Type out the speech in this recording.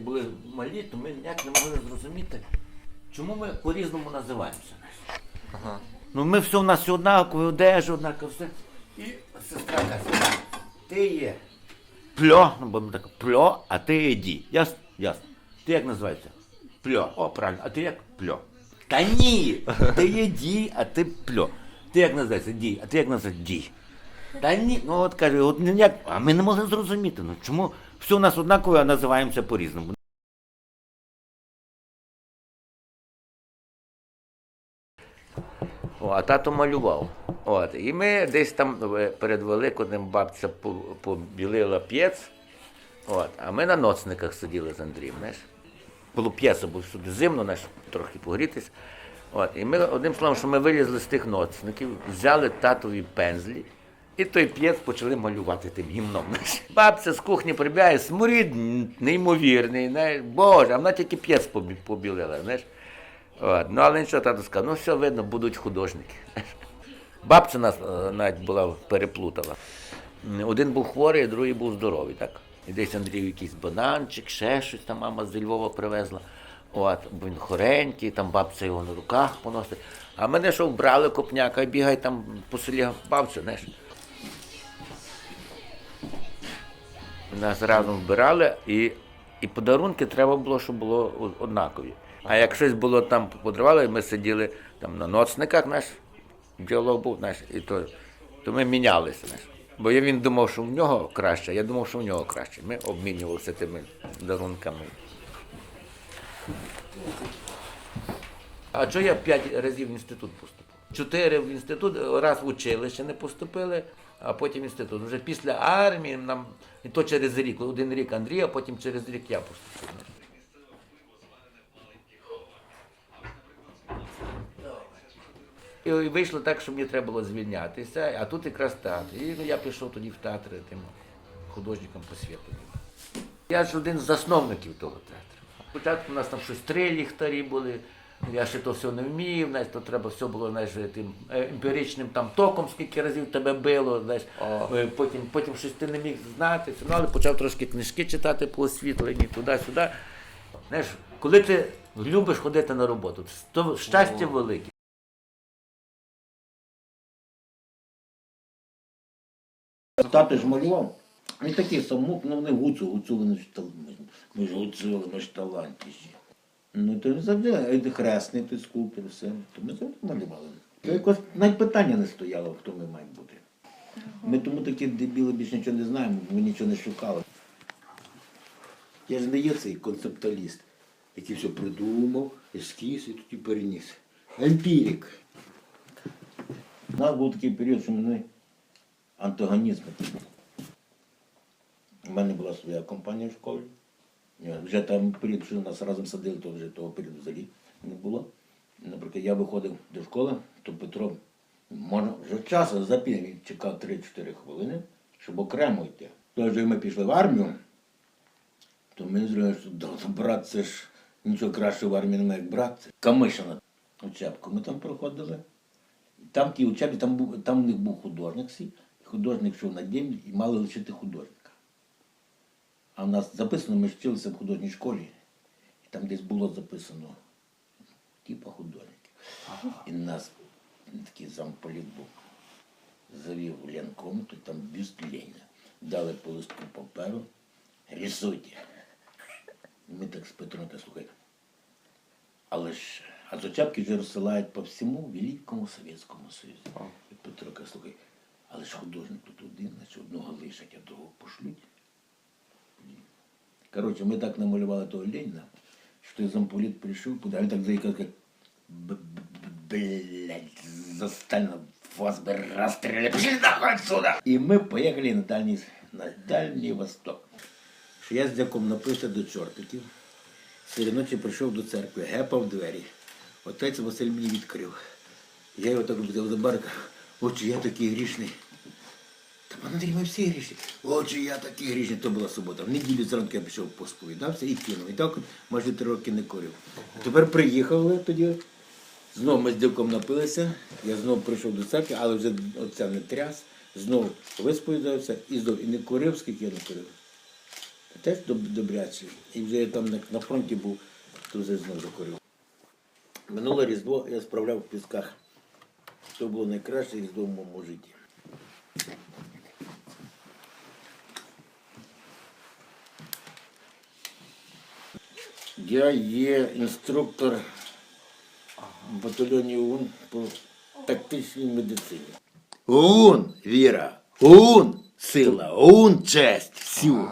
як були малі, то ми ніяк не могли зрозуміти, чому ми по-різному називаємося. Ага. Ну ми все у нас все однакове, одежа однакове, все. І сестра каже, ти є пльо, ну бо ми так, пльо, а ти є ді. Ясно? Ясно. Ти як називаєшся? Пльо. О, правильно, а ти як пльо. Та ні! Ти є ді, а ти пльо. Ти як називаєшся? Ді, а ти як називаєшся ді. Та ні, ну от каже, от ніяк, а ми не могли зрозуміти, ну чому все у нас однакове, а називаємося по-різному. О, а тато малював. От. І ми десь там е, перед Великоднем бабця побілила п'єц, от. а ми на ноцниках сиділи з Андрієм. Знаєш. Було п'єса, бо сюди зимно, знаєш, трохи погрітись. От. І ми одним словом, що ми вилізли з тих ноцників, взяли татові пензлі. І той п'єц почали малювати тим гімном. Бабця з кухні прибігає, сморід неймовірний. Знаєш. Боже, а вона тільки п'єц побі- побілила. Знаєш. От. Ну, але нічого, тато сказав, ну все видно, будуть художники. Бабця нас е, навіть була переплутала. Один був хворий, а другий був здоровий, так? І десь Андрій якийсь бананчик, ще щось там мама з Львова привезла. От, він хоренький, там бабця його на руках поносить. А мене що вбрали копняка і бігай там по селі бабця, знаєш. Нас разом вбирали, і, і подарунки треба було, щоб було однакові. А як щось було там подарували, ми сиділи там на ноцниках, наш діалог був, наш, і то, то ми мінялися. Наш. Бо я- він думав, що в нього краще, я думав, що в нього краще. Ми обмінювалися тими дарунками. А чого я п'ять разів в інститут поступив? Чотири в інститут, раз в училище не поступили, а потім інститут. Вже після армії нам, і то через рік, один рік Андрій, а потім через рік я поступив. І вийшло так, що мені треба було звільнятися, а тут якраз театр. І ну, я пішов тоді в театр тим художником по. Я ж один з засновників того театру. Спочатку у нас там щось три ліхтарі були. Я ще то все не вмів, знаєш, то треба все було знаєш, тим е, емпіричним там током, скільки разів тебе било, знаєш, Е, потім, потім щось ти не міг знати. Ну, але почав трошки книжки читати по освітленні, туди-сюди. Знаєш, коли ти любиш ходити на роботу, то щастя велике. Тато ж малював. Він такий самок, ну вони гуцу, гуцу вони ж тал- ми, ж гуцули, ми ж талантіші. Ну то завжди, хресний той скульптор, все. То ми завжди малювали. То якось навіть питання не стояло, хто ми маємо бути. Ми тому такі дебіли більше нічого не знаємо, ми нічого не шукали. Я ж не є цей концептуаліст, який все придумав, ескіз і тоді переніс. Емпірик. У нас був такий період, що ми антагонізм. У мене була своя компанія в школі. Я Вже там період, що нас разом садили, то вже того періоду взагалі не було. Наприклад, я виходив до школи, то Петро можна вже часу запів, він чекав 3-4 хвилини, щоб окремо йти. Тож, ми пішли в армію, то ми зрозуміли, що «Да, брат, це ж нічого кращого в армії немає, як брат. Це Камишина учебку. Ми там проходили. Там ті учебі, там, там у них був художник художник йшов на день і мали лишити художника. А в нас записано, ми ж вчилися в художній школі, і там десь було записано типа художників. І нас такий замполіт був. Завів в Ленкомнату, там бюст Леніна. Дали по листку паперу, рисуйте. Ми так з Петром та слухай. Але ж, а зачапки вже розсилають по всьому Великому Совєтському Союзу. І Петро каже, слухай, але ж художник тут один, значить одного лишать, а другого пошлють. Коротше, ми так намалювали того Леніна, що той замполіт прийшов, а він так заїхав, як «Б- б- блядь, застально вас би розстріляли, пішли нахуй отсюда! І ми поїхали на Дальній, на Дальній Восток. Що я з дяком напився до чортиків, серед ночі прийшов до церкви, гепав двері. Отець Василь мені відкрив. Я його так взяв за барка. Отче, я такий грішний. Пан Андрій, ми всі грішні. Отже, я такий грішний, то була субота. В неділю зранку я пішов посповідався і кинув. І так от майже три роки не курив. А тепер приїхали тоді. Знову ми з дівком напилися, я знову прийшов до церкви, але вже оце не тряс. Знову висповідався і знов і не курив, скільки я не курив. Теж доб- добрячий. І вже я там на, на фронті був, то вже знову закурив. Минуле Різдво я справляв в пісках. То було найкраще Різдво в моєму житті. Я є інструктор в батальйоні ОУН по тактичній медицині. ОУН, Віра, ОУН, сила, ОУН, честь, всю.